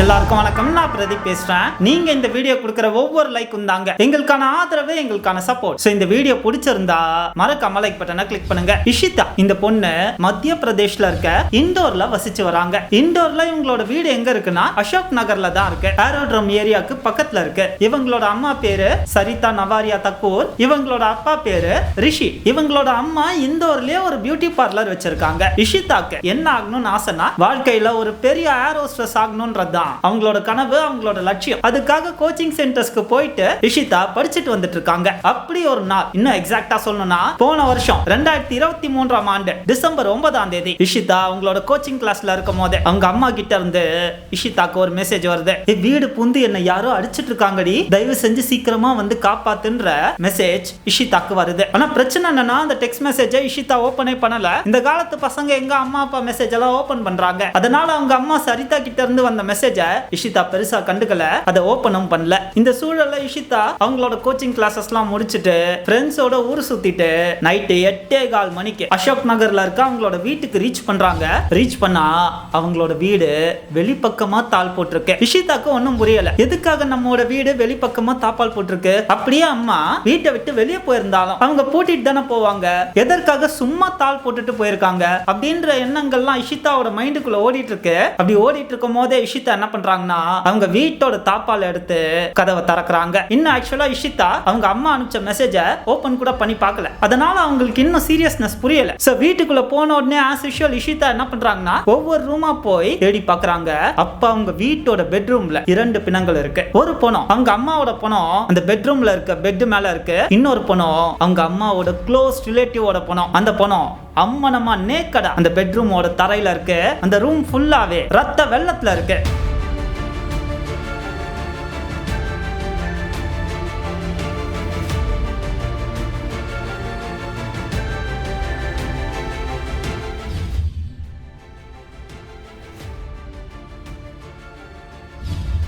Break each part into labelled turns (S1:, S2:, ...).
S1: எல்லாருக்கும் வணக்கம். நான் பிரதீப் பேசுறேன். நீங்க இந்த வீடியோ கொடுக்குற ஒவ்வொரு லைக்கும் தாங்க. எங்களுக்கான ஆதரவு எங்களுக்கான சப்போர்ட் ஸோ இந்த வீடியோ பிடிச்சிருந்தா மறக்காம லைக் பட்டனை கிளிக் பண்ணுங்க. இஷிதா இந்த பொண்ணு மத்திய பிரதேஷ்ல இருக்க இண்டோர்ல வசிச்சு வராங்க. இண்டோர்ல இவங்களோட வீடு எங்க இருக்குன்னா அசோக் நகர்ல தான் இருக்கு. ஏரோட்ரம் ஏரியாக்கு பக்கத்துல இருக்கு. இவங்களோட அம்மா பேரு சரிதா நவாரியா தக்கூர். இவங்களோட அப்பா பேரு ரிஷி. இவங்களோட அம்மா இந்தோர்லயே ஒரு பியூட்டி பார்லர் வச்சிருக்காங்க. இஷிதாக்கு என்ன ஆகணும்னு ஆசைனா வாழ்க்கையில ஒரு பெரிய ஏரோஸ்ட்ரஸ் ஆகணும்ன்றது தான் அவங்களோட கனவு அவங்களோட லட்சியம். அதுக்காக கோச்சிங் சென்டர்ஸ்க்கு போயிட்டு இஷிதா படிச்சுட்டு வந்துட்டு இருக்காங்க. அப்படி ஒரு நாள் இன்னும் எக்ஸாக்டா சொல்லணும்னா போன வருஷம் ரெண்டாயிரத்தி இருபத்தி மூன்றாம் ஆண்டு டிசம்பர் ஒன்பதாம் தேதி இஷிதா அவங்களோட கோச்சிங் கிளாஸ்ல இருக்கும் போது அவங்க அம்மா கிட்ட இருந்து இஷிதாக்கு ஒரு மெசேஜ் வருது. வீடு புந்து என்ன யாரோ அடிச்சிட்டு இருக்காங்கடி. தயவு செஞ்சு சீக்கிரமா வந்து காப்பாத்துன்ற மெசேஜ் இஷிதாக்கு வருது. ஆனா பிரச்சனை என்னன்னா அந்த டெக்ஸ்ட் மெசேஜை இஷிதா ஓபனே பண்ணல. இந்த காலத்து பசங்க எங்க அம்மா அப்பா மெசேஜ் எல்லாம் ஓபன் பண்றாங்க. அதனால அவங்க அம்மா சரிதா கிட்ட இருந்து வந்த மெசேஜ் இஷிதா பெருசா கண்டுக்கல. அதை ஓபனும் பண்ணல. இந்த சூழல்ல இஷிதா அவங்களோட கோச்சிங் கிளாஸஸ்லாம் முடிச்சுட்டு ஃப்ரெண்ட்ஸோட ஊர் சுத்திட்டு நைட்டு எட்டே கால் மணிக்கு அசோக் நகர்ல இருக்க அவங்களோட வீட்டுக்கு ரீச் பண்றாங்க. ரீச் பண்ணா அவங்களோட வீடு வெளிப்பக்கமா தாள் போட்டிருக்கு. இஷிதாக்கு ஒன்றும் புரியல. எதுக்காக நம்மளோட வீடு வெளிப்பக்கமா தாப்பால் போட்டிருக்கு? அப்படியே அம்மா வீட்டை விட்டு வெளியே போயிருந்தாலும் அவங்க பூட்டிட்டு தானே போவாங்க. எதற்காக சும்மா தாள் போட்டுட்டு போயிருக்காங்க? அப்படின்ற எண்ணங்கள்லாம் இஷிதாவோட மைண்டுக்குள்ள ஓடிட்டு இருக்கு. அப்படி ஓடிட்டு இருக்கும் போதே இஷிதா என்ன என்ன பண்றாங்கன்னா அவங்க வீட்டோட தாப்பால் எடுத்து கதவை திறக்கறாங்க. இன்னும் ஆக்சுவலா இஷிதா அவங்க அம்மா அனுப்பிச்ச மெசேஜை ஓபன் கூட பண்ணி பார்க்கல. அதனால அவங்களுக்கு இன்னும் சீரியஸ்னஸ் புரியல. சோ வீட்டுக்குள்ள போன உடனே ஆஸ் யூஷுவல் இஷிதா என்ன பண்றாங்கன்னா ஒவ்வொரு ரூமா போய் தேடி பாக்குறாங்க அப்ப அவங்க வீட்டோட பெட்ரூம்ல இரண்டு பிணங்கள் இருக்கு. ஒரு பணம் அவங்க அம்மாவோட பணம் அந்த பெட்ரூம்ல இருக்க பெட் மேல இருக்கு. இன்னொரு பணம் அவங்க அம்மாவோட க்ளோஸ் ரிலேட்டிவோட பணம். அந்த பணம் அம்மனமா நேக்கடா அந்த பெட்ரூமோட தரையில இருக்கு. அந்த ரூம் ஃபுல்லாவே ரத்த வெள்ளத்துல இருக்கு.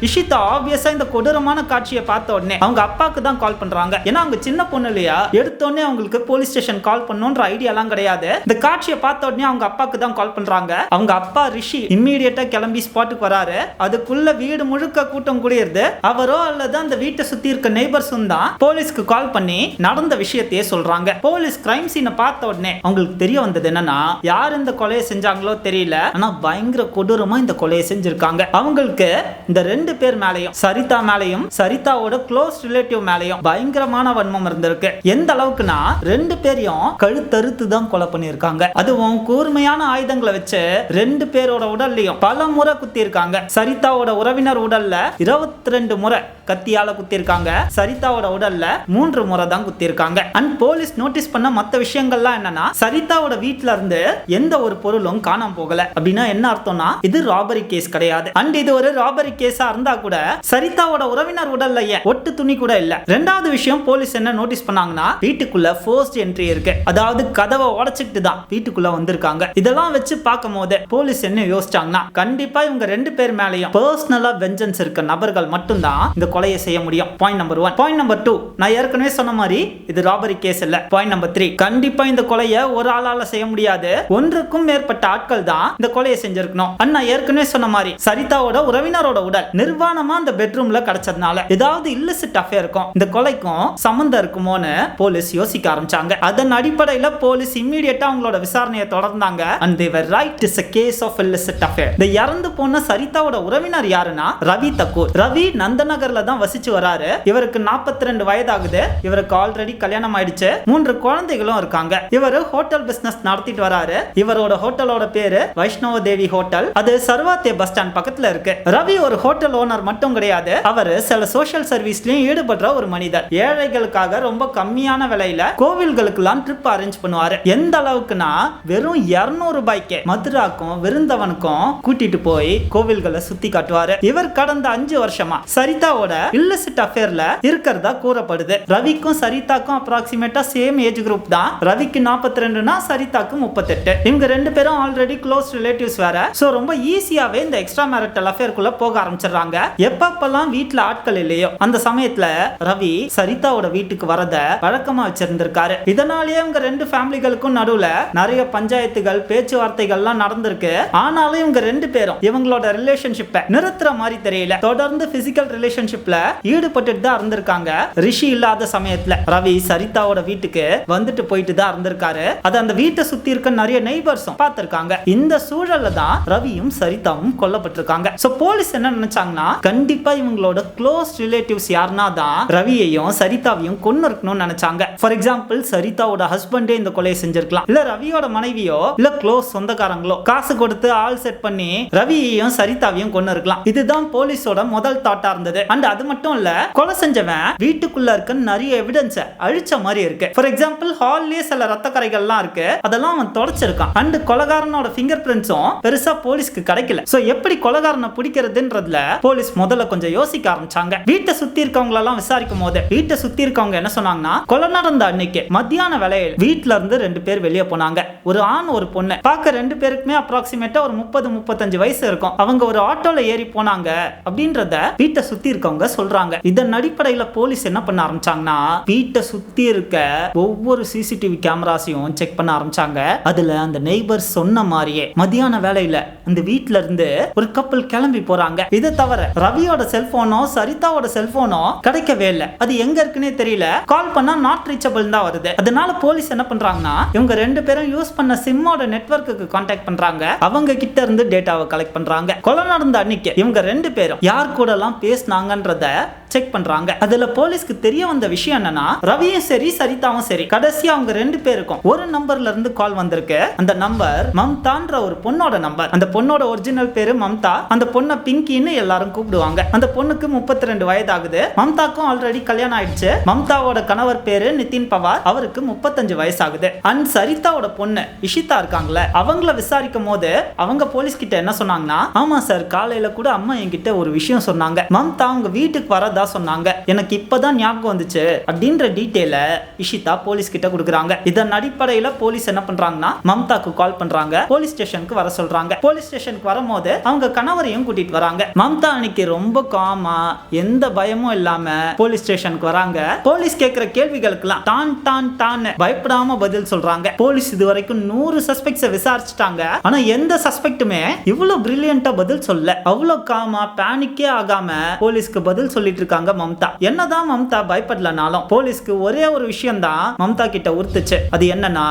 S1: இஷிதா ஆப்வியஸா இந்த கொடூரமான காட்சியை பார்த்த உடனே அவங்க அப்பாக்கு தான் கால் பண்றாங்க. ஏன்னா அவங்க சின்ன பொண்ணு இல்லையா? எடுத்த உடனே அவங்களுக்கு போலீஸ் ஸ்டேஷன் கால் பண்ணணுன்ற ஐடியாலாம் கிடையாது. இந்த காட்சியை பார்த்த உடனே அவங்க அப்பாக்கு தான் கால் பண்றாங்க. அவங்க அப்பா ரிஷி இம்மீடியட்டா கிளம்பி ஸ்பாட்டுக்கு வராரு. அதுக்குள்ள வீடு முழுக்க கூட்டம் கூடியிருது. அவரோ அல்லது அந்த வீட்டை சுத்தி இருக்க நெய்பர்ஸும் தான் போலீஸ்க்கு கால் பண்ணி நடந்த விஷயத்தையே சொல்றாங்க. போலீஸ் கிரைம் சீனை பார்த்த உடனே அவங்களுக்கு தெரிய வந்தது என்னன்னா யார் இந்த கொலையை செஞ்சாங்களோ தெரியல. ஆனா பயங்கர கொடூரமா இந்த கொலையை செஞ்சிருக்காங்க. அவங்களுக்கு இந்த ரெண்டு பேர் மேலையும் சரிதா மேலையும் சரிதாவோட க்ளோஸ் ரிலேட்டிவ் மேலையும் பயங்கரமான வன்மம் இருந்திருக்கு. எந்த அளவுக்குனா ரெண்டு பேரையும் கழுத்தறுத்து தான் கொலை பண்ணியிருக்காங்க. அதுவும் கூர்மையான ஆயுதங்களை வச்சு ரெண்டு பேரோட உடல்லையும் பல முறை குத்தி இருக்காங்க சரிதாவோட உறவினர் உடல்ல இருபத்தி ரெண்டு முறை கத்தியால குத்திருக்காங்க சரிதாவோட உடல்ல மூன்று முறை தான் குத்திருக்காங்க அண்ட் போலீஸ் நோட்டீஸ் பண்ண மத்த விஷயங்கள்லாம் என்னன்னா சரிதாவோட வீட்ல இருந்து எந்த ஒரு பொருளும் காணாம போகல. அப்படின்னா என்ன அர்த்தம்னா இது ராபரி கேஸ் கிடையாது. அண்ட் இது ஒரு ராபரி கேஸா இருந்தா கூட சரிதாவோட உறவினர் உடல்ல ஒட்டு துணி கூட இல்ல. ரெண்டாவது விஷயம் போலீஸ் என்ன நோட்டீஸ் பண்ணாங்கன்னா வீட்டுக்குள்ள ஃபர்ஸ்ட் என்ட்ரி இருக்கு. அதாவது கதவை உடைச்சிட்டு தான் வீட்டுக்குள்ள வந்திருக்காங்க. இதெல்லாம் வச்சு பார்க்கும் போது போலீஸ் என்ன யோசிச்சாங்கன்னா கண்டிப்பா இவங்க ரெண்டு பேர் மேலேயும் பர்சனலா வெஞ்சன்ஸ் இருக்க நபர்கள் மட்டும்தான் இந்த கொலையை செய்ய முடியும். Point number one point number two நான் ஏற்கனவே சொன்ன மாதிரி இது ராபரி கேஸ் இல்ல. பாயிண்ட் நம்பர் த்ரீ கண்டிப்பா இந்த கொலையை ஒரு ஆளால செய்ய முடியாது. ஒன்றுக்கும் மேற்பட்ட ஆட்கள் தான் இந்த கொலையை செஞ்சிருக்கணும். அண்ணா ஏற்கனவே சொன்ன மாதிரி சரிதாவோட உறவினரோட உடல் நிர்வாணமா அந்த பெட்ரூம்ல கிடைச்சதுனால ஏதாவது இல்லசிட் அஃபேர் இருக்கும் இந்த கொலைக்கும் சம்மந்தம் இருக்குமோன்னு போலீஸ் யோசிக்க ஆரம்பிச்சாங்க. அதன் அடிப்படையில போலீஸ் இம்மீடியட்டா அவங்களோட விசாரணையை தொடர்ந்தாங்க. And they were right is a case of illicit affair இந்த இறந்து போன சரிதாவோட உறவினர் யாருன்னா? ரவி தக்கூர். ரவி நந்தநகர்ல தான் வசிச்சு வராரு. இவருக்கு 42 ரெண்டு வயதாகுது. இவருக்கு ஆல்ரெடி கல்யாணம் ஆயிடுச்சு. மூன்று குழந்தைகளும் இருக்காங்க. இவர் ஹோட்டல் பிசினஸ் நடத்திட்டு வராரு. இவரோட ஹோட்டலோட பேரு வைஷ்ணவ தேவி ஹோட்டல் அது சர்வாத்தே பஸ் ஸ்டாண்ட் பக்கத்துல இருக்கு. ரவி ஒரு ஹோட்டல் ஓனர் மட்டும் கிடையாது. அவர் சில சோஷியல் சர்வீஸ்லயும் ஈடுபடுற ஒரு மனிதர். ஏழைகளுக்காக ரொம்ப கம்மியான விலையில கோவில்களுக்கெல்லாம் ட்ரிப் அரேஞ்ச் பண்ணுவாரு. எந்த அளவுக்குன்னா வெறும் 200 ரூபாய்க்கு மதுராக்கும் விருந்தவனுக்கும் கூட்டிட்டு போய் கோவில்களை சுத்தி காட்டுவாரு. இவர் கடந்த அஞ்சு வருஷமா சரிதாவோட இல்லசிட் அஃபேர்ல இருக்கிறதா கூறப்படுது. ரவிக்கும் சரிதாக்கும் அப்ராக்சிமேட்டா சேம் ஏஜ் குரூப் தான். ரவிக்கு 42 ரெண்டுனா சரிதாக்கு முப்பத்தெட்டு. இவங்க ரெண்டு பேரும் ஆல்ரெடி க்ளோஸ் ரிலேட்டிவ்ஸ் வேற. சோ ரொம்ப ஈஸியாவே இந்த எக்ஸ்ட்ரா மேரிட்டல் அஃபேர்க்குள்ள போக ஆரம்பிச்சிடுறாங்க. ஆரம்பிக்கிறாங்க எப்பப்பெல்லாம் வீட்டுல ஆட்கள் இல்லையோ அந்த சமயத்துல ரவி சரிதாவோட வீட்டுக்கு வரத வழக்கமா வச்சிருந்திருக்காரு. இதனாலேயே இவங்க ரெண்டு ஃபேமிலிகளுக்கும் நடுவுல நிறைய பஞ்சாயத்துகள் பேச்சுவார்த்தைகள்லாம் நடந்திருக்கு. ஆனாலும் இவங்க ரெண்டு பேரும் இவங்களோட ரிலேஷன்ஷிப்பை நிறுத்துற மாதிரி தெரியல. தொடர்ந்து பிசிக்கல் ரிலேஷன்ஷிப்ல ஈடுபட்டுட்டு தான் இருந்திருக்காங்க. ரிஷி இல்லாத சமயத்துல ரவி சரிதாவோட வீட்டுக்கு வந்துட்டு போயிட்டு தான் இருந்திருக்காரு. அது அந்த வீட்டை சுத்தி இருக்க நிறைய நெய்பர்ஸும் பார்த்திருக்காங்க. இந்த சூழல்ல தான் ரவியும் சரிதாவும் கொல்லப்பட்டிருக்காங்க. சோ போலீஸ் என்ன நினைச்சாங்கன்னா கண்டிப்பா இவங்களோட க்ளோஸ் ரிலேட்டிவ்ஸ் யாருன்னா தான் ரவியையும் சரிதாவையும் கொன்னு இருக்கணும்னு நினைச்சாங்க. ஃபார் எக்ஸாம்பிள் சரிதாவோட ஹஸ்பண்டே இந்த கொலையை செஞ்சிருக்கலாம். இல்ல ரவியோட மனைவியோ இல்ல க்ளோஸ் சொந்தக்காரங்களோ காசு கொடுத்து ஆள் செட் பண்ணி ரவியையும் சரிதாவையும் கொண்டு இருக்கலாம் இதுதான் போலீஸோட முதல் தாட்டா இருந்தது. அண்ட் அது மட்டும் இல்ல கொலை செஞ்சவன் வீட்டுக்குள்ள இருக்க நிறைய எவிடன்ஸ அழிச்ச மாதிரி இருக்கு. ஃபார் எக்ஸாம்பிள் ஹால்லயே சில ரத்த கரைகள்லாம் இருக்கு. அதெல்லாம் அவன் தொடச்சிருக்கான். அண்ட் கொலகாரனோட ஃபிங்கர் பிரிண்ட்ஸும் பெருசா போலீஸ்க்கு கிடைக்கல. சோ எப்படி கொலகாரனை பிடிக்கிறதுன்றதுல போலீஸ் முதல்ல கொஞ்சம் யோசிக்க ஆரம்பிச்சாங்க. வீட்டை சுத்தி இருக்கவங்க எல்லாம் விசாரிக்கும் போது வீட்டை சுத்தி இருக்கவங்க என்ன சொன்னாங்கன்னா கொலை நடந்த அன்னைக்கு மத்தியான வேலையில் வீட்டுல இருந்து ரெண்டு பேர் வெளியே போனாங்க. ஒரு ஆண் ஒரு பொண்ணு. பார்க்க ரெண்டு பேருக்குமே அப்ராக்சிமேட்டா ஒரு முப்பது முப்பத்தஞ்சு வயசு இருக்கும். அவங்க ஒரு ஆட்டோல ஏறி போனாங்க அப்படின்றத வீட்டை சுத்தி இருக்கவங்க சொல்றாங்க. இதன் அடிப்படையில போலீஸ் என்ன பண்ண ஆரம்பிச்சாங்கன்னா வீட்டை சுத்தி இருக்க ஒவ்வொரு சிசிடிவி கேமராஸையும் செக் பண்ண ஆரம்பிச்சாங்க. அதுல அந்த நெய்பர் சொன்ன மாதிரியே மதியான வேலையில அந்த வீட்ல இருந்து ஒரு கப்பல் கிளம்பி போறாங்க. இதை தவிர ரவியோட செல்போனோ சரிதாவோட செல்போனோ கிடைக்கவே இல்லை. அது எங்க இருக்குன்னே தெரியல. கால் பண்ணா நாட் ரீச்சபிள் தான் வருது. அதனால போலீஸ் என்ன பண்றாங்கன்னா இவங்க ரெண்டு பேரும் யூஸ் பண்ண சிம்மோட நெட்வொர்க்குக்கு கான்டாக்ட் பண்றாங்க. அவங்க கிட்ட இருந்து டேட்டாவை கலெக்ட் பண்றாங்க. கொலை நடந்த அன்னைக்கு இவங்க ரெண்டு பேரும் யார் கூட எல்லாம் பேசினாங்கன்றத செக் பண்றாங்க. அதுல போலீஸ்க்கு தெரிய வந்த விஷயம் என்னன்னா ரவியும் சரி சரிதாவும் சரி. கடைசியா அவங்க ரெண்டு பேருக்கும் ஒரு நம்பர்ல இருந்து கால் வந்திருக்கு. அந்த நம்பர் மம்தான்ற ஒரு பொண்ணோட நம்பர் அந்த பொண்ணோட ஒரிஜினல் பேரு மம்தா. அந்த பொண்ணை பிங்கின்னு எல்லாரும் கூப்பிடுவாங்க. அந்த பொண்ணுக்கு முப்பத்தி ரெண்டு வயது ஆகுது மம்தாக்கும் ஆல்ரெடி கல்யாணம் ஆயிடுச்சு. மம்தாவோட கணவர் பேரு நிதின் பவார். அவருக்கு முப்பத்தஞ்சு வயசு ஆகுது அண்ட் சரிதாவோட பொண்ணு இஷிதா இருக்காங்களே அவங்கள விசாரிக்கும் போது அவங்க போலீஸ் கிட்ட என்ன சொன்னாங்கன்னா ஆமா சார் காலையில கூட அம்மா என்கிட்ட ஒரு விஷயம் சொன்னாங்க. மம்தா அவங்க வீட்டுக்கு வரதா சொன்னாங்க. எனக்கு இப்பதான் ஞாபகம் வந்துச்சு. அப்படின்ற டீட்டெயில இஷிதா போலீஸ் கிட்ட கொடுக்குறாங்க. இதன் அடிப்படையில போலீஸ் என்ன பண்றாங்கன்னா மம்தாக்கு கால் பண்றாங்க. போலீஸ் ஸ்டேஷனுக்கு வர சொல்றாங்க. போலீஸ் ஸ்டேஷனுக்கு வரும்போது அவங்க கணவரையும் கூட்டிட்டு வராங்க. மம்தா அன்னைக்கு ரொம்ப காமா எந்த பயமும் இல்லாம போலீஸ் ஸ்டேஷனுக்கு வராங்க. போலீஸ் கேட்கிற கேள்விகளுக்கெல்லாம் தான் தான் தான் பயப்படாம பதில் சொல்றாங்க. போலீஸ் இது வரைக்கும் நூறு சஸ்பெக்ட்ஸை விசாரிச்சுட்டாங்க. ஆனா எந்த சஸ்பெக்ட்டுமே இவ்வளவு பிரில்லியண்டா பதில் சொல்ல அவ்வளவு காமா பேனிக்கே ஆகாம போலீஸ்க்கு பதில் சொல்லிட்டு இருக்காங்க மம்தா. என்னதான் மம்தா பயப்படலனாலும் போலீஸ்க்கு ஒரே ஒரு விஷயம் தான் மம்தா கிட்ட உறுத்துச்சு. அது என்னன்னா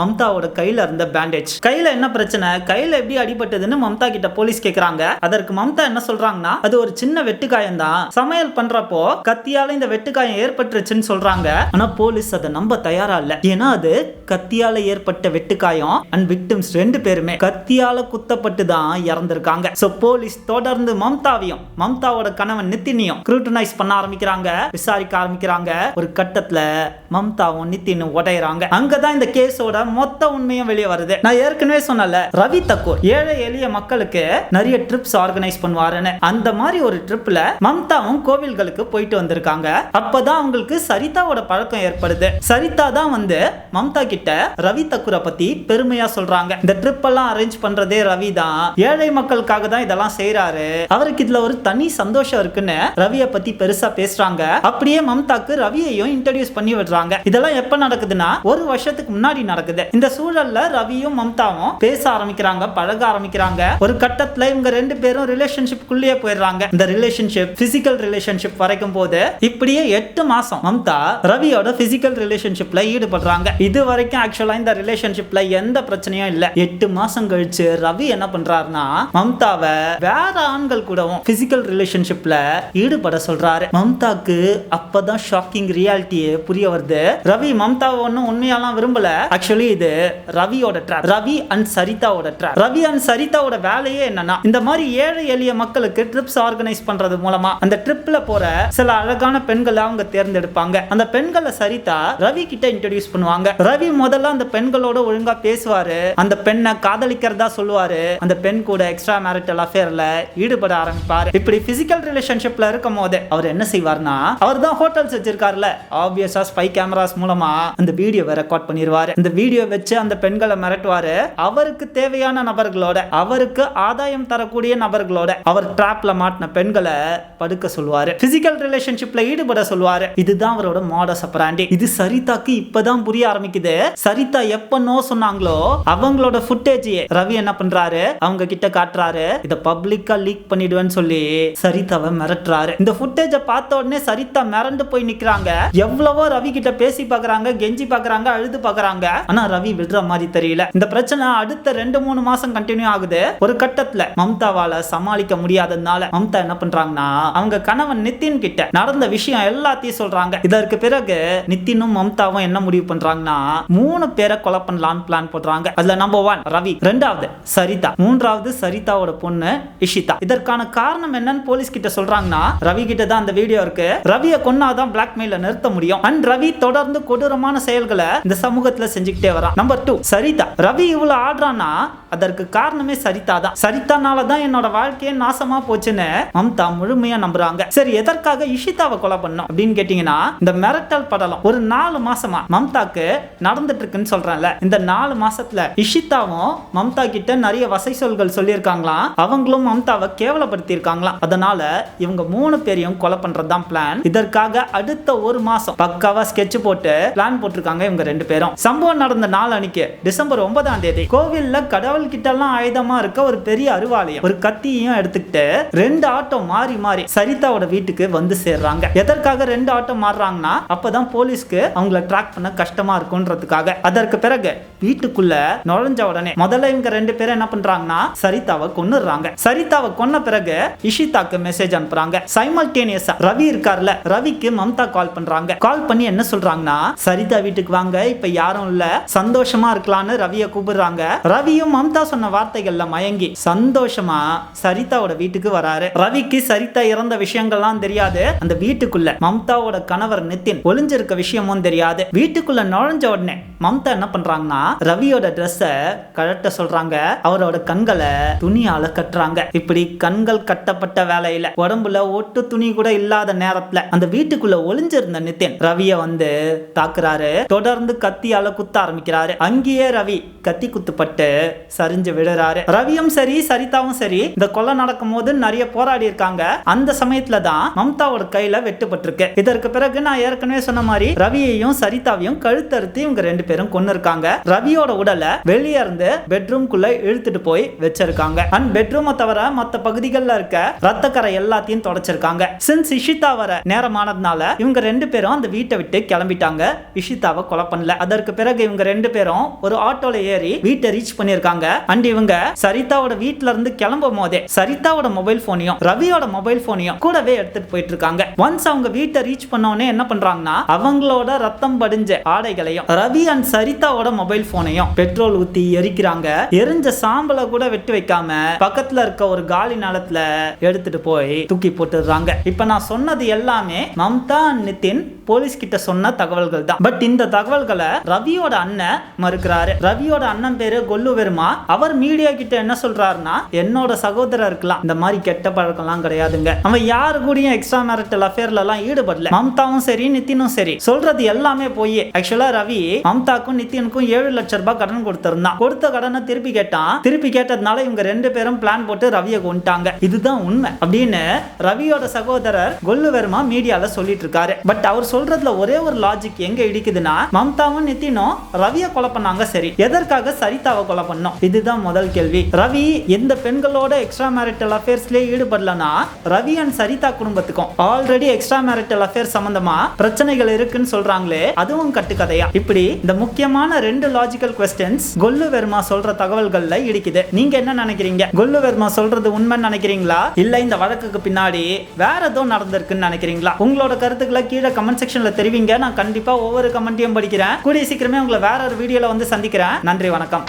S1: மம்தாவோட கையில இருந்த பேண்டேஜ் கையில என்ன பிரச்சனை? கையில எப்படி அடிபட்டதுன்னு மம்தா கிட்ட போலீஸ் கேக்குறாங்க. அதற்கு மம்தா என்ன சொல்றாங்க? சொல்றாங்கன்னா அது ஒரு சின்ன வெட்டுக்காயம் தான் சமையல் பண்றப்போ கத்தியால இந்த வெட்டுக்காயம் ஏற்பட்டுருச்சுன்னு சொல்றாங்க. ஆனா போலீஸ் அதை நம்ப தயாரா இல்ல. ஏன்னா அது கத்தியால ஏற்பட்ட வெட்டுக்காயம் அண்ட் விக்டிம்ஸ் ரெண்டு பேருமே கத்தியால குத்தப்பட்டு தான் இறந்திருக்காங்க. சோ போலீஸ் தொடர்ந்து மம்தாவையும் மம்தாவோட கணவன் நித்தினையும் ஸ்க்ரூட்டனைஸ் பண்ண ஆரம்பிக்கிறாங்க விசாரிக்க ஆரம்பிக்கிறாங்க. ஒரு கட்டத்துல மம்தாவும் நித்தினும் உடையறாங்க. அங்கதான் இந்த கேஸோட மொத்த உண்மையும் வெளியே வருது. நான் ஏற்கனவே சொன்னல ரவி தக்கூர் ஏழை எளிய மக்களுக்கு நிறைய ட்ரிப்ஸ் ஆர்கனைஸ் பண்ணுவாருன்னு. அந்த மாதிரி ஒரு ட்ரிப்ல மம்தாவும் கோவில்களுக்கு போயிட்டு வந்திருக்காங்க. அப்பதான் அவங்களுக்கு சரிதாவோட பழக்கம் ஏற்படுது. சரிதா தான் வந்து மம்தா கிட்ட ரவி தக்குரை பத்தி பெருமையா சொல்றாங்க. இந்த ட்ரிப் எல்லாம் அரேஞ்ச் பண்றதே ரவி தான். ஏழை மக்களுக்காக தான் இதெல்லாம் செய்யறாரு அவருக்கு இதுல ஒரு தனி சந்தோஷம் இருக்குன்னு ரவியை பத்தி பெருசா பேசுறாங்க. அப்படியே மம்தாக்கு ரவியையும் இன்ட்ரடியூஸ் பண்ணி விடுறாங்க. இதெல்லாம் எப்ப நடக்குதுன்னா ஒரு வருஷத்துக்கு முன்னாடி நடக்குது. இந்த சூழல்ல ரவியும் மம்தாவும் பேச ஆரம்பிக்கிறாங்க பழக ஆரம்பிக்கிறாங்க. ஒரு கட்டத்துல இவங்க ரெண்டு பேரும் ரிலேஷன்ஷிப்குள்ளேயே போயிடுறாங்க. இந்த ரிலேஷன்ஷிப் பிசிக்கல் ரிலேஷன்ஷிப் வரைக்கும் போது இப்படியே எட்டு மாசம் மம்தா ரவியோட பிசிக்கல் ரிலேஷன்ஷிப்ல ஈடுபடுறாங்க. இது வரைக்கும் ஆக்சுவலா இந்த ரிலேஷன்ஷிப்ல எந்த பிரச்சனையும் இல்ல. எட்டு மாசம் கழிச்சு ரவி என்ன பண்றாருன்னா மம்தாவை வேற ஆண்கள் கூடவும் பிசிக்கல் ரிலேஷன்ஷிப்ல ஈடுபட சொல்றாரு. மம்தாக்கு அப்பதான் ஷாக்கிங் ரியாலிட்டியே புரிய வருது. ரவி மம்தாவை ஒன்னும் உண்மையாலாம் விரும்பல. ஆக்சுவலி இது ரவியோட ட்ராப் ரவி அண்ட் சரிதாவோட ட்ராப் ரவி அண்ட் சரிதாவோட வேலையே என்னன்னா இந்த மாதிரி ஏழை எளிய மக்களுக்கு ட்ரிப்ஸ் ஆர்கனைஸ் பண்றது மூலமா அந்த ட்ரிப்ல போற சில அழகான பெண்களை அவங்க தேர்ந்தெடுப்பாங்க. அந்த பெண்களை சரிதா ரவி கிட்ட இன்ட்ரடியூஸ் பண்ணுவாங்க. ரவி முதல்ல அந்த பெண்களோட ஒழுங்கா பேசுவாரு. அந்த பெண்ணை காதலிக்கிறதா சொல்லுவாரு. அந்த பெண் கூட எக்ஸ்ட்ரா மேரிட்டல் அஃபேர்ல ஈடுபட ஆரம்பிப்பாரு. இப்படி பிசிக்கல் ரிலேஷன்ஷிப்ல இருக்கும் போது அவர் என்ன செய்வார்னா அவர் தான் ஹோட்டல்ஸ் வச்சிருக்காருல ஆப்வியஸா ஸ்பை கேமராஸ் மூலமா அந்த வீடியோவை ரெக்கார்ட் பண்ணிடுவாரு அந்த வீடியோ வச்சு அந்த பெண்களை மிரட்டுவாரு. அவருக்கு தேவையான நபர்களோட அவருக்கு ஆதாயம் தரக்கூடிய நபர்களோட அவர் ட்ராப் ட்ராப்ல மாட்டின பெண்களை படுக்க சொல்லுவாரு. பிசிக்கல் ரிலேஷன்ஷிப்ல ஈடுபட சொல்லுவாரு. இதுதான் அவரோட மாடஸ் அப்ராண்டி இது சரிதாக்கு இப்பதான் புரிய ஆரம்பிக்குது. சரிதா எப்ப நோ சொன்னாங்களோ அவங்களோட ஃபுட்டேஜ் ரவி என்ன பண்றாரு? அவங்க கிட்ட காட்டுறாரு. இத பப்ளிக்கா லீக் பண்ணிடுவேன்னு சொல்லி சரிதாவை மிரட்டுறாரு. இந்த ஃபுட்டேஜ பார்த்த உடனே சரிதா மிரண்டு போய் நிக்கிறாங்க. எவ்வளவோ ரவி கிட்ட பேசி பாக்குறாங்க கெஞ்சி பாக்குறாங்க அழுது பாக்குறாங்க. ஆனா ரவி விடுற மாதிரி தெரியல. இந்த பிரச்சனை அடுத்த ரெண்டு மூணு மாசம் கண்டினியூ ஆகுது. ஒரு கட்டத்துல மம்தாவால சமாளிக்க முடியாததுனால மம்தா என்ன பண்றாங்கன்னா அவங்க கணவன் நித்தின் கிட்ட நடந்த விஷயம் எல்லாத்தையும் சொல்றாங்க. இதற்கு பிறகு நிதினும் மம்தாவும் என்ன முடிவு பண்றாங்கன்னா மூணு பேரை கொலை பண்ணலான்னு பிளான் போடுறாங்க. அதுல நம்பர் ஒன் ரவி. ரெண்டாவது சரிதா. மூன்றாவது சரிதாவோட பொண்ணு இஷிதா. இதற்கான காரணம் என்னன்னு போலீஸ் கிட்ட சொல்றாங்கன்னா ரவி கிட்ட தான் அந்த வீடியோ இருக்கு. ரவியை கொன்னாதான் பிளாக்மெயில நிறுத்த முடியும். அண்ட் ரவி தொடர்ந்து கொடூரமான செயல்களை இந்த சமூகத்துல செஞ்சுக்கிட்டே வரான். நம்பர் டூ சரிதா. ரவி இவ்வளவு ஆடுறான்னா அதற்கு காரணமே சரிதா தான் சரிதானால தான் என்னோட வாழ்க்கையே நாசமா போச்சுன்னு மம்தா முழுமையா நம்புறாங்க. சரி எதற்காக இஷிதாவை கொலை பண்ணும் அப்படின்னு கேட்டீங்கன்னா இந்த மிரட்டல் படலம் ஒரு நாலு மாசமா மம்தாக்கு நடந்துட்டு இருக்குன்னு சொல்றேன்ல. இந்த நாலு மாசத்துல இஷிதாவும் மம்தா கிட்ட நிறைய வசை சொல்கள் சொல்லியிருக்காங்களாம். அவங்களும் மம்தாவை கேவலப்படுத்தி இருக்காங்களாம் அதனால இவங்க மூணு பேரையும் கொலை பண்றதுதான் பிளான் இதற்காக அடுத்த ஒரு மாசம் பக்காவா ஸ்கெட்ச் போட்டு பிளான் போட்டிருக்காங்க இவங்க ரெண்டு பேரும். சம்பவம் நடந்த நாள் அன்னைக்கு டிசம்பர் ஒன்பதாம் தேதி கோவில்ல கடவுள் கிட்ட எல்லாம் ஆயுதமா இருக்க ஒரு பெரிய அருவாலயம் ஒரு கத்தியையும் எடுத்துக்கிட்டு ரெண்டு ஆட்டோ மாறி மாறி சரிதாவோட வீட்டுக்கு வந்து சேர்றாங்க. எதற்காக ரெண்டு ஆட்டோ மாறுறாங்கன்னா அப்பதான் போலீஸ்க்கு அவங்கள ட்ராக் பண்ண கஷ்டமா இருக்கும்ன்றதுக்காக. அதற்கு பிறகு வீட்டுக்குள்ள நுழைஞ்ச உடனே முதல்ல இவங்க ரெண்டு பேரும் என்ன பண்றாங்கன்னா சரிதாவை கொன்னுடுறாங்க. சரிதாவை கொன்ன பிறகு இஷிதாக்கு மெசேஜ் அனுப்புறாங்க. சைமல்டேனியஸா ரவி இருக்கார்ல ரவிக்கு மம்தா கால் பண்றாங்க. கால் பண்ணி என்ன சொல்றாங்கன்னா சரிதா வீட்டுக்கு வாங்க இப்ப யாரும் இல்ல சந்தோஷமா இருக்கலாம்னு ரவிய கூப்பிடுறாங்க. ரவியும் மம்தா சொன்ன வார்த்தைகள்ல மயங்கி சந்தோஷமா சரிதாவோட வீட்டுக்கு வராரு ரவிக்கு சரிதா இறந்த விஷயங்கள்லாம் தெரியாது. அந்த வீட்டுக்குள்ள மம்தாவோட கணவர் நிதின் ஒளிஞ்சிருக்க விஷயமும் தெரியாது. வீட்டுக்குள்ள நுழைஞ்ச உடனே மம்தா என்ன பண்றாங்கன்னா ரவியோட ட்ரெஸ்ஸ கழட்ட சொல்றாங்க. அவரோட கண்களை துணியால கட்டுறாங்க. இப்படி கண்கள் கட்டப்பட்ட வேலையில உடம்புல ஒட்டு துணி கூட இல்லாத நேரத்துல அந்த வீட்டுக்குள்ள ஒளிஞ்சிருந்த நிதின் ரவிய வந்து தாக்குறாரு. தொடர்ந்து கத்தியால குத்த ஆரம்பிக்கிறாரு. அங்கேயே ரவி கத்தி குத்துப்பட்டு சரிஞ்சு விடுறாரு ரவியும் சரி சரிதாவும் சரி. இந்த கொலை நடக்கும் போது நிறைய போராடி இருக்காங்க. அந்த சமயத்துல தான் மம்தாவோட கையில வெட்டுப்பட்டிருக்கு. இதற்கு பிறகு நான் ஏற்கனவே சொன்ன மாதிரி ரவியையும் சரிதாவையும் கழுத்தறுத்து இவங்க ரெண்டு பேரும் கொண்டு இருக்காங்க ரவியோட உடலை வெளியே இருந்து பெட்ரூம்குள்ள இழுத்துட்டு போய் வச்சிருக்காங்க. அண்ட் பெட்ரூமை தவிர மத்த பகுதிகளில் இருக்க ரத்தக்கரை எல்லாத்தையும் தொடச்சிருக்காங்க. சின்ஸ் இஷிதா வர நேரமானதுனால இவங்க ரெண்டு பேரும் அந்த வீட்டை விட்டு கிளம்பிட்டாங்க. இஷிதாவை கொலை பண்ணல. அதற்கு பிறகு இவங்க ரெண்டு பேரும் ஒரு ஆட்டோல ஏறி வீட்டை ரீச் பண்ணிருக்காங்க அண்ட் இவங்க சரிதாவோட வீட்டுல இருந்து கிளம்பும் போதே சரிதாவோட மொபைல் மொபைல் போனையும் ரவியோட மொபைல் போனையும் கூடவே எடுத்துட்டு போயிட்டு இருக்காங்க ஒன்ஸ் அவங்க வீட்டை ரீச் பண்ணவொடனே என்ன பண்றாங்கன்னா அவங்களோட ரத்தம் படிஞ்ச ஆடைகளையும் ரவி அண்ட் சரிதாவோட மொபைல் போனையும் பெட்ரோல் ஊத்தி எரிக்கிறாங்க. எரிஞ்ச சாம்பலை கூட வெட்டி வைக்காம பக்கத்துல இருக்க ஒரு காலி நிலத்துல எடுத்துட்டு போய் தூக்கி போட்டுடுறாங்க. இப்ப நான் சொன்னது எல்லாமே மம்தா அண்ட் நிதின் போலீஸ் கிட்ட சொன்ன தகவல்கள் தான். பட் இந்த தகவல்களை ரவியோட அண்ணன் மறுக்கிறாரு. ரவியோட அண்ணன் பேரு கொல்லு வெறுமா. அவர் மீடியா கிட்ட என்ன சொல்றாருன்னா என்னோட சகோதரர் இருக்கலாம். இந்த மாதிரி கெட்ட பழக்கம்லாம் கிடையாதுங்க. அவன் யாரு கூடயும் எக்ஸ்ட்ரா மேரிட்டல் அஃபேர்ல எல்லாம் ஈடுபடல. மம்தாவும் சரி நிதினும் சரி. சொல்றது எல்லாமே போய் ஆக்சுவலா ரவி மம்தாக்கும் நித்தினுக்கும் ஏழு லட்சம் ரூபாய் கடன் கொடுத்திருந்தான். கொடுத்த கடனை திருப்பி கேட்டான். திருப்பி கேட்டதுனால இவங்க ரெண்டு பேரும் பிளான் போட்டு ரவியை கொண்டுட்டாங்க இதுதான் உண்மை. அப்படின்னு ரவியோட சகோதரர் கொல்லு வெறுமா மீடியால சொல்லிட்டு இருக்காரு. பட் அவர் சொல் சொல்றதுல ஒரே ஒரு லாஜிக் எங்க இடிக்குதுன்னா மம்தாவும் நித்தினும் ரவிய கொலை பண்ணாங்க சரி. எதற்காக சரிதாவை கொலை பண்ணோம்? இதுதான் முதல் கேள்வி. ரவி எந்த பெண்களோட எக்ஸ்ட்ரா மேரிட்டல் அஃபேர்ஸ்லயே ஈடுபடலனா ரவி அண்ட் சரிதா குடும்பத்துக்கும் ஆல்ரெடி எக்ஸ்ட்ரா மேரிட்டல் அஃபேர் சம்பந்தமா பிரச்சனைகள் இருக்குன்னு சொல்றாங்களே அதுவும் கட்டுக்கதையா? இப்படி இந்த முக்கியமான ரெண்டு லாஜிக்கல் கொஸ்டின்ஸ் கொல்லு வெர்மா சொல்ற தகவல்கள்ல இடிக்குது. நீங்க என்ன நினைக்கிறீங்க? கொல்லு வெர்மா சொல்றது உண்மைன்னு நினைக்கிறீங்களா? இல்ல இந்த வழக்குக்கு பின்னாடி வேற ஏதோ நடந்திருக்குன்னு நினைக்கிறீங்களா? உங்களோட கருத்துக்களை கீழே கமெண்ட் செக்ஷன்ல தெரிவிங்க. நான் கண்டிப்பா ஒவ்வொரு கமெண்ட்டையும் படிக்கிறேன். கூடிய சீக்கிரமே உங்களை வேற ஒரு வீடியோல வந்து சந்திக்கிறேன். நன்றி வணக்கம்.